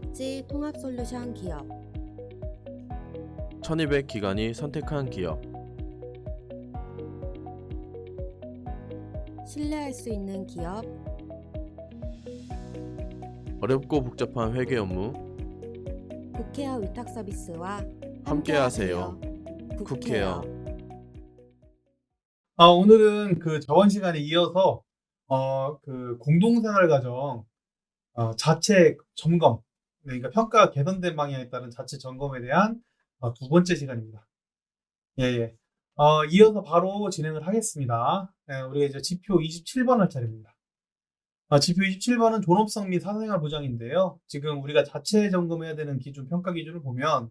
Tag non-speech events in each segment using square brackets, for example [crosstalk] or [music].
착지 통합 솔루션 기업. 1200 기관이 선택한 기업. 신뢰할 수 있는 기업. 어렵고 복잡한 회계 업무. 국회어 위탁 서비스와 함께하세요. 국회어. 아, 오늘은 그 저번 시간에 이어서 어, 그 공동생활 과정 어, 자체 점검, 그러니까 평가 개선된 방향에 따른 자체 점검에 대한 어, 두 번째 시간입니다. 예, 예. 어, 이어서 바로 진행을 하겠습니다. 예, 우리가 이제 지표 27번 할 차례입니다. 아, 지표 27번은 존엄성 및 사생활 보장인데요. 지금 우리가 자체 점검해야 되는 기준, 평가 기준을 보면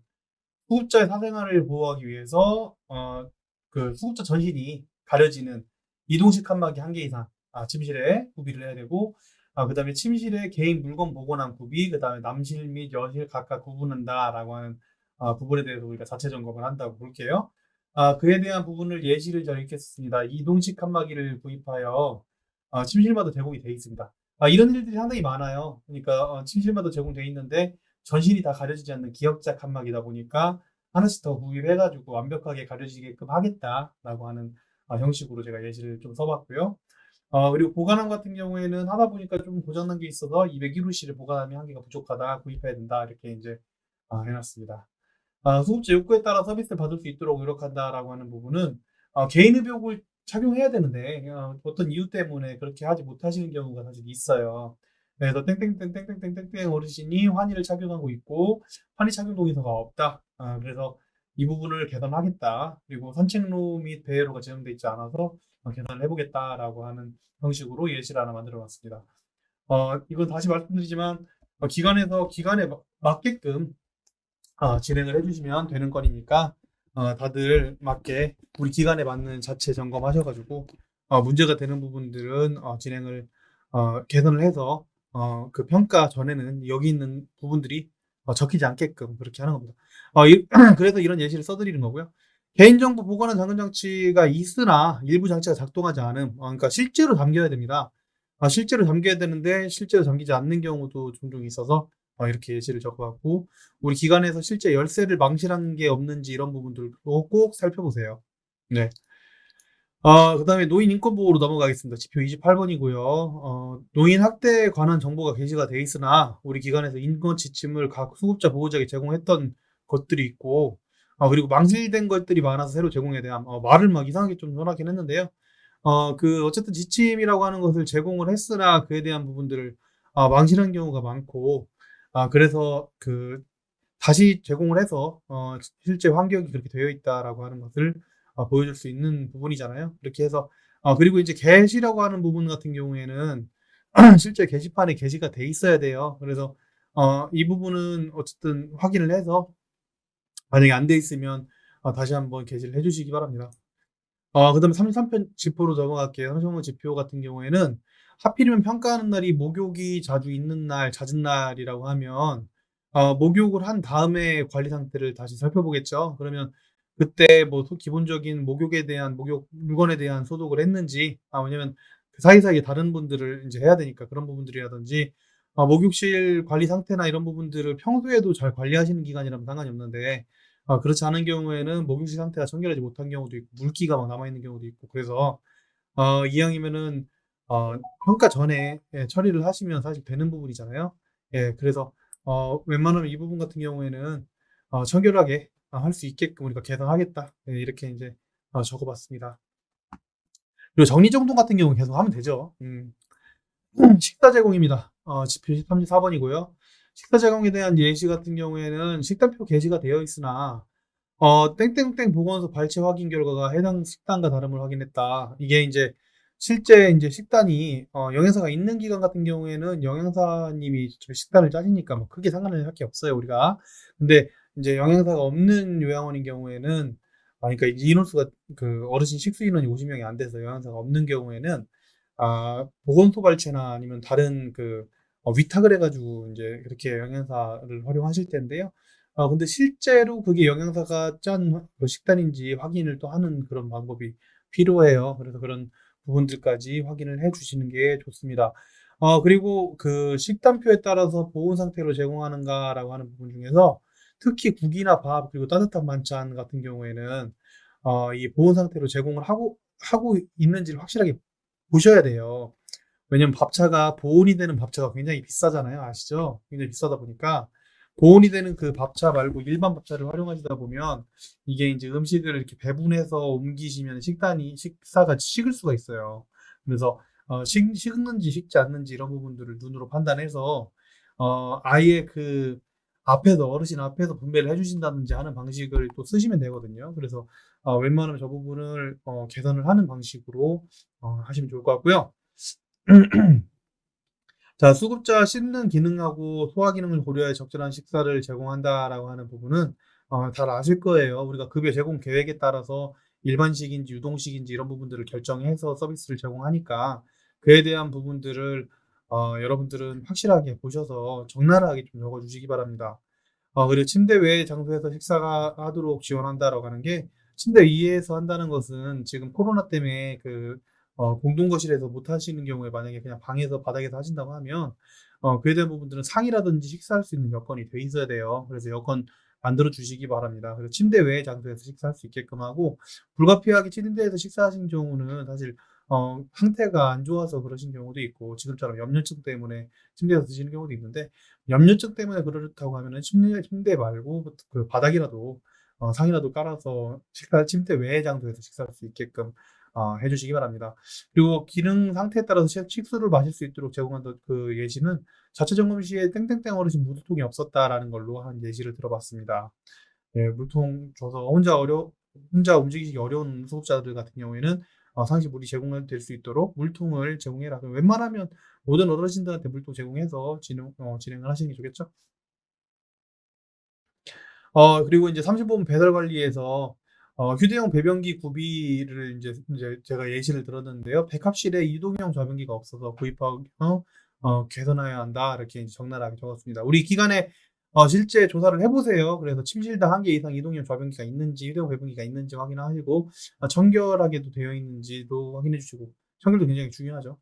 수급자의 사생활을 보호하기 위해서 어, 그 수급자 전신이 가려지는 이동식 칸막이 한 개 이상 아, 침실에 구비를 해야 되고 아, 그 다음에 침실에 개인 물건 보관함 구비 그 다음에 남실 및 여실 각각 구분한다라고 하는 아, 부분에 대해서 우리가 자체 점검을 한다고 볼게요. 아, 그에 대한 부분을 예시를 저 읽겠습니다. 이동식 칸막이를 구입하여 아, 침실마다 제공이 되어 있습니다. 아, 이런 일들이 상당히 많아요. 그러니까 어, 침실마다 제공되어 있는데 전신이 다 가려지지 않는 기역자 칸막이다 보니까 하나씩 더 구입해가지고 완벽하게 가려지게끔 하겠다라고 하는 아, 형식으로 제가 예시를 좀 써봤고요. 어, 그리고 보관함 같은 경우에는 하다 보니까 좀 고장난 게 있어서 201호실에 보관함이 한 개가 부족하다, 구입해야 된다, 이렇게 이제 어, 해놨습니다. 어, 소급제 욕구에 따라 서비스를 받을 수 있도록 노력한다라고 하는 부분은 어, 개인 의복을 착용해야 되는데 어, 어떤 이유 때문에 그렇게 하지 못하시는 경우가 사실 있어요. 그래서 땡땡땡땡땡땡땡 어르신이 환희를 착용하고 있고 환희 착용 동의서가 없다. 아, 그래서 이 부분을 개선하겠다. 그리고 산책로 및 배회로가 제정되어 있지 않아서 어, 개선을 해보겠다라고 하는 형식으로 예시를 하나 만들어 봤습니다. 어, 이건 다시 말씀드리지만 어, 기관에서 기관에 마- 맞게끔 어, 진행을 해주시면 되는 건이니까 어, 다들 맞게 우리 기관에 맞는 자체 점검하셔가지고 어, 문제가 되는 부분들은 어, 진행을 어, 개선을 해서 어, 그 평가 전에는 여기 있는 부분들이 어, 적히지 않게끔 그렇게 하는 겁니다. 어, 이- [clears throat] 그래서 이런 예시를 써드리는 거고요. 개인정보 보관한 잠금 장치가 있으나 일부 장치가 작동하지 않음. 어, 그러니까 실제로 잠겨야 됩니다. 아, 실제로 잠겨야 되는데 실제로 잠기지 않는 경우도 종종 있어서 어, 이렇게 예시를 적어봤고 우리 기관에서 실제 열쇠를 망실한 게 없는지 이런 부분들도 꼭 살펴보세요. 네. 어, 그 다음에 노인 인권 보호로 넘어가겠습니다. 지표 28번이고요. 어, 노인 학대에 관한 정보가 게시가 돼 있으나 우리 기관에서 인권 지침을 각 수급자 보호자에게 제공했던 것들이 있고 어, 그리고 망실된 것들이 많아서 새로 제공에 대한 어, 말을 막 이상하게 좀 전하긴 했는데요. 어, 그 어쨌든 지침이라고 하는 것을 제공을 했으나 그에 대한 부분들을 어, 망실한 경우가 많고 아, 그래서 그 다시 제공을 해서 어, 실제 환경이 그렇게 되어 있다라고 하는 것을 어, 보여줄 수 있는 부분이잖아요. 이렇게 해서 어, 그리고 이제 게시라고 하는 부분 같은 경우에는 [clears throat] 실제 게시판에 게시가 돼 있어야 돼요. 그래서 어, 이 부분은 어쨌든 확인을 해서 만약에 안 돼 있으면 어, 다시 한번 게시를 해주시기 바랍니다. 어, 그 다음에 33편 지표로 넘어갈게요. 33번 지표 같은 경우에는 하필이면 평가하는 날이 목욕이 자주 있는 날, 잦은 날이라고 하면 어, 목욕을 한 다음에 관리 상태를 다시 살펴보겠죠. 그러면 그때 뭐 소- 기본적인 목욕에 대한 목욕 물건에 대한 소독을 했는지 아 왜냐면 그 사이사이에 다른 분들을 이제 해야 되니까 그런 부분들이라든지 아, 목욕실 관리 상태나 이런 부분들을 평소에도 잘 관리하시는 기간이라면 상관이 없는데 아, 그렇지 않은 경우에는 목욕실 상태가 청결하지 못한 경우도 있고 물기가 막 남아 있는 경우도 있고 그래서 어, 이왕이면은 어, 평가 전에 예, 처리를 하시면 사실 되는 부분이잖아요. 예, 그래서 어, 웬만하면 이 부분 같은 경우에는 어, 청결하게 할 수 있게끔 우리가 개선하겠다. 예, 이렇게 이제 어, 적어봤습니다. 그리고 정리정돈 같은 경우 계속 하면 되죠. 음. [clears throat] 식사 제공입니다. 어, 지표 34번이고요. 식사 제공에 대한 예시 같은 경우에는 식단표 게시가 되어 있으나 어, 땡땡땡 보건소 발췌 확인 결과가 해당 식단과 다름을 확인했다. 이게 이제 실제 이제 식단이 어, 영양사가 있는 기간 같은 경우에는 영양사님이 저 식단을 짜시니까 뭐 크게 상관을 할게 없어요, 우리가. 근데 이제 영양사가 없는 요양원인 경우에는 아, 그러니까 이제 인원수가 그 어르신 식수 인원이 50명이 안 돼서 영양사가 없는 경우에는 아, 보건소 발췌나 아니면 다른 그 어, 위탁을 해가지고 이제 그렇게 영양사를 활용하실 텐데요. 어, 근데 실제로 그게 영양사가 짠그 식단인지 확인을 또 하는 그런 방법이 필요해요. 그래서 그런 부분들까지 확인을 해 주시는 게 좋습니다. 어, 그리고 그 식단표에 따라서 보온 상태로 제공하는가라고 하는 부분 중에서 특히 국이나 밥 그리고 따뜻한 반찬 같은 경우에는 어, 이 보온 상태로 제공을 하고 하고 있는지를 확실하게 보셔야 돼요. 왜냐면 밥차가 보온이 되는 밥차가 굉장히 비싸잖아요. 아시죠? 굉장히 비싸다 보니까 보온이 되는 그 밥차 말고 일반 밥차를 활용하시다 보면 이게 이제 음식을 이렇게 배분해서 옮기시면 식단이 식사가 식을 수가 있어요. 그래서 어, 식, 식는지 식지 않는지 이런 부분들을 눈으로 판단해서 어, 아예 그 앞에서 어르신 앞에서 분배를 해주신다든지 하는 방식을 또 쓰시면 되거든요. 그래서 어, 웬만하면 저 부분을 어, 개선을 하는 방식으로 어, 하시면 좋을 것 같고요. [clears throat] 자, 수급자 씹는 기능하고 소화 기능을 고려해 적절한 식사를 제공한다라고 하는 부분은 어, 잘 아실 거예요. 우리가 급여 제공 계획에 따라서 일반식인지 유동식인지 이런 부분들을 결정해서 서비스를 제공하니까 그에 대한 부분들을 어, 여러분들은 확실하게 보셔서 적나라하게 좀 적어주시기 바랍니다. 어, 그리고 침대 외의 장소에서 식사가 하도록 지원한다라고 하는 게 침대 위에서 한다는 것은 지금 코로나 때문에 그 어, 공동거실에서 못 하시는 경우에 만약에 그냥 방에서 바닥에서 하신다고 하면 어, 그에 대한 부분들은 상이라든지 식사할 수 있는 여건이 돼 있어야 돼요. 그래서 여건 만들어 주시기 바랍니다. 그리고 침대 외의 장소에서 식사할 수 있게끔 하고 불가피하게 침대에서 식사하신 경우는 사실 어, 상태가 안 좋아서 그러신 경우도 있고 지금처럼 염려증 때문에 침대에서 드시는 경우도 있는데 염려증 때문에 그렇다고 하면은 침대, 침대 말고 그 바닥이라도 어, 상이라도 깔아서 식사 침대 외의 장소에서 식사할 수 있게끔 어, 해주시기 바랍니다. 그리고 기능 상태에 따라서 식- 식수를 마실 수 있도록 제공한 그 예시는 자체 점검 시에 땡땡땡 어르신 물통이 없었다라는 걸로 한 예시를 들어봤습니다. 예, 물통 줘서 혼자 어려 혼자 움직이기 어려운 수급자들 같은 경우에는 어, 상시 물이 제공될 수 있도록 물통을 제공해라. 그럼 웬만하면 모든 어르신들한테 물통 제공해서 진행, 어, 진행을 하시는 게 좋겠죠? 어, 그리고 이제 30분 배달 관리에서 어, 휴대용 배변기 구비를 이제, 이제 제가 예시를 들었는데요. 백합실에 이동형 좌변기가 없어서 구입하고 어, 개선해야 한다. 이렇게 적나라하게 적었습니다. 우리 기관에 어, 실제 조사를 해보세요. 그래서 침실당 한 개 이상 이동형 좌변기가 있는지, 휴대용 배변기가 있는지 확인하시고, 어, 청결하게도 되어 있는지도 확인해 주시고, 청결도 굉장히 중요하죠.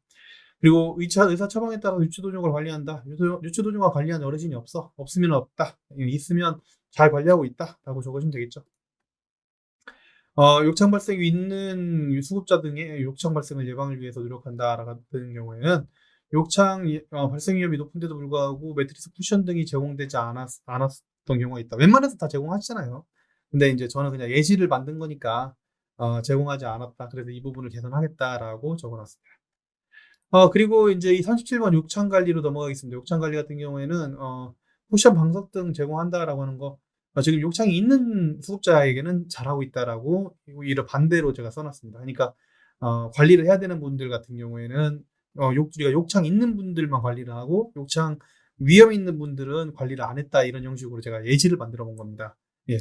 그리고 의사, 의사 처방에 따라 유치도종을 관리한다. 유치도종과 관리하는 어르신이 없어. 없으면 없다. 있으면 잘 관리하고 있다. 라고 적으시면 되겠죠. 어, 욕창 발생이 있는 수급자 등의 욕창 발생을 예방을 위해서 노력한다. 같은 경우에는 욕창 예- 어, 발생 위험이 높은데도 불구하고 매트리스 쿠션 등이 제공되지 않았, 않았던 경우가 있다. 웬만해서 다 제공하시잖아요. 근데 이제 저는 그냥 예시를 만든 거니까 어, 제공하지 않았다. 그래서 이 부분을 개선하겠다라고 적어놨습니다. 어, 그리고 이제 이 37번 욕창 관리로 넘어가겠습니다. 욕창 관리 같은 경우에는 어, 쿠션 방석 등 제공한다라고 하는 거 어, 지금 욕창이 있는 수급자에게는 잘하고 있다라고 이를 반대로 제가 써놨습니다. 그러니까 어, 관리를 해야 되는 분들 같은 경우에는 어, 욕, 우리가 욕창 있는 분들만 관리를 하고 욕창 위험 있는 분들은 관리를 안 했다 이런 형식으로 제가 예시를 만들어 본 겁니다. 예.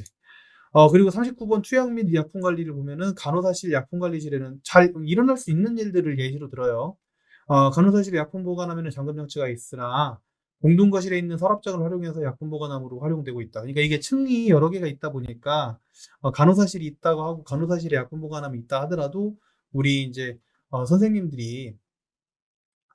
어, 그리고 39번 투약 및 약품 관리를 보면은 간호사실 약품 관리실에는 잘 일어날 수 있는 일들을 예시로 들어요. 어, 간호사실에 약품 보관하면 잠금 장치가 있으나 공동 거실에 있는 서랍장을 활용해서 약품 보관함으로 활용되고 있다. 그러니까 이게 층이 여러 개가 있다 보니까 어, 간호사실이 있다고 하고 간호사실에 약품 보관함이 있다 하더라도 우리 이제 어, 선생님들이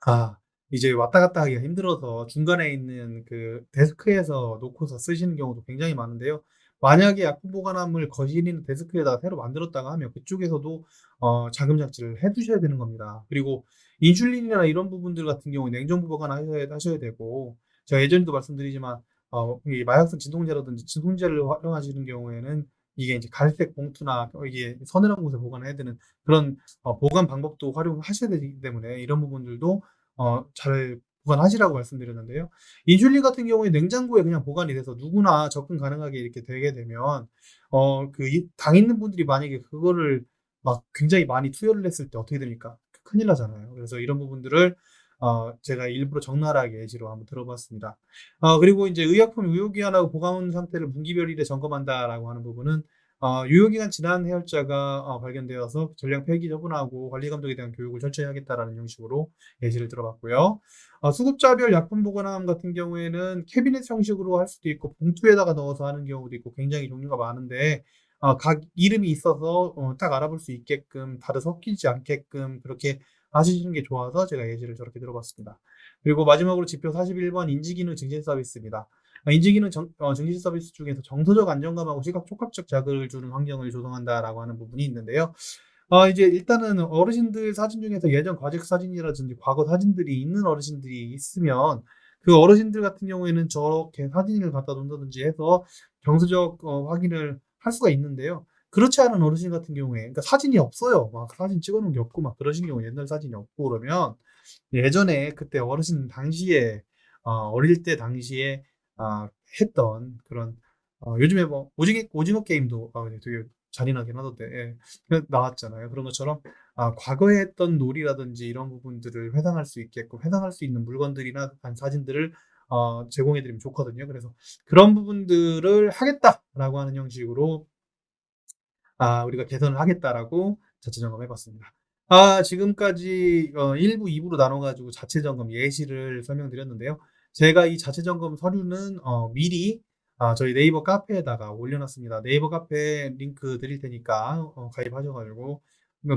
아 이제 왔다 갔다 하기가 힘들어서 중간에 있는 그 데스크에서 놓고서 쓰시는 경우도 굉장히 많은데요. 만약에 약품 보관함을 거실에 있는 데스크에다가 새로 만들었다가 하면 그쪽에서도 어, 잠금 장치를 해 두셔야 되는 겁니다. 그리고 인슐린이나 이런 부분들 같은 경우에 냉정부 보관하셔야 하셔야 되고 제가 예전에도 말씀드리지만 어, 이 마약성 진통제라든지 진통제를 활용하시는 경우에는 이게 이제 갈색 봉투나 이게 서늘한 곳에 보관해야 되는 그런 어, 보관 방법도 활용하셔야 되기 때문에 이런 부분들도 어, 잘 보관하시라고 말씀드렸는데요. 인슐린 같은 경우에 냉장고에 그냥 보관이 돼서 누구나 접근 가능하게 이렇게 되게 되면 어, 그 당 있는 분들이 만약에 그거를 막 굉장히 많이 투여를 했을 때 어떻게 됩니까? 큰일 나잖아요. 그래서 이런 부분들을 어, 제가 일부러 적나라하게 예시로 한번 들어봤습니다. 어, 그리고 이제 의약품 유효기한하고 보관 상태를 분기별 일에 점검한다라고 하는 부분은 어, 유효기간 지난 해열자가 어, 발견되어서 전량 폐기 처분하고 관리 감독에 대한 교육을 철저히 하겠다라는 형식으로 예시를 들어봤고요. 어, 수급자별 약품 보관함 같은 경우에는 캐비넷 형식으로 할 수도 있고 봉투에다가 넣어서 하는 경우도 있고 굉장히 종류가 많은데 어, 각 이름이 있어서 어, 딱 알아볼 수 있게끔 다들 섞이지 않게끔 그렇게 하시는 게 좋아서 제가 예시를 저렇게 들어봤습니다. 그리고 마지막으로 지표 41번 인지기능 증진 서비스입니다. 아, 인지기능 정- 어, 증진 서비스 중에서 정서적 안정감하고 시각 촉각적 자극을 주는 환경을 조성한다라고 하는 부분이 있는데요. 어, 이제 일단은 어르신들 사진 중에서 예전 과적 사진이라든지 과거 사진들이 있는 어르신들이 있으면 그 어르신들 같은 경우에는 저렇게 사진을 갖다 놓는다든지 해서 정서적 어, 확인을 할 수가 있는데요. 그렇지 않은 어르신 같은 경우에, 그러니까 사진이 없어요. 막 사진 찍어놓은 게 없고 막 그러신 경우 옛날 사진이 없고 그러면 예전에 그때 어르신 당시에 어, 릴때 당시에 아, 했던 그런 어, 요즘에 뭐 오징어, 오징어 게임도 아, 되게 잔인하긴 하던데 예, 그 나왔잖아요. 그런 것처럼 아, 과거에 했던 놀이라든지 이런 부분들을 회상할 수 있게끔 회상할 수 있는 물건들이나 한 사진들을 어, 제공해드리면 좋거든요. 그래서 그런 부분들을 하겠다라고 하는 형식으로 아, 우리가 개선을 하겠다라고 자체 점검해 봤습니다. 아, 지금까지 어, 1부, 2부로 나눠가지고 자체 점검 예시를 설명드렸는데요. 제가 이 자체 점검 서류는 어, 미리 아, 저희 네이버 카페에다가 올려놨습니다. 네이버 카페 링크 드릴 테니까 어, 가입하셔가지고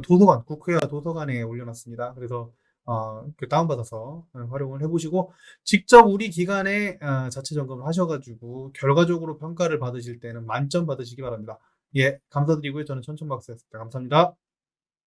도서관, 국회와 도서관에 올려놨습니다. 그래서 어, 그 다운받아서 어, 활용을 해보시고 직접 우리 기관에 어, 자체 점검을 하셔가지고 결과적으로 평가를 받으실 때는 만점 받으시기 바랍니다. 예, 감사드리고요. 저는 천천박사였습니다. 감사합니다.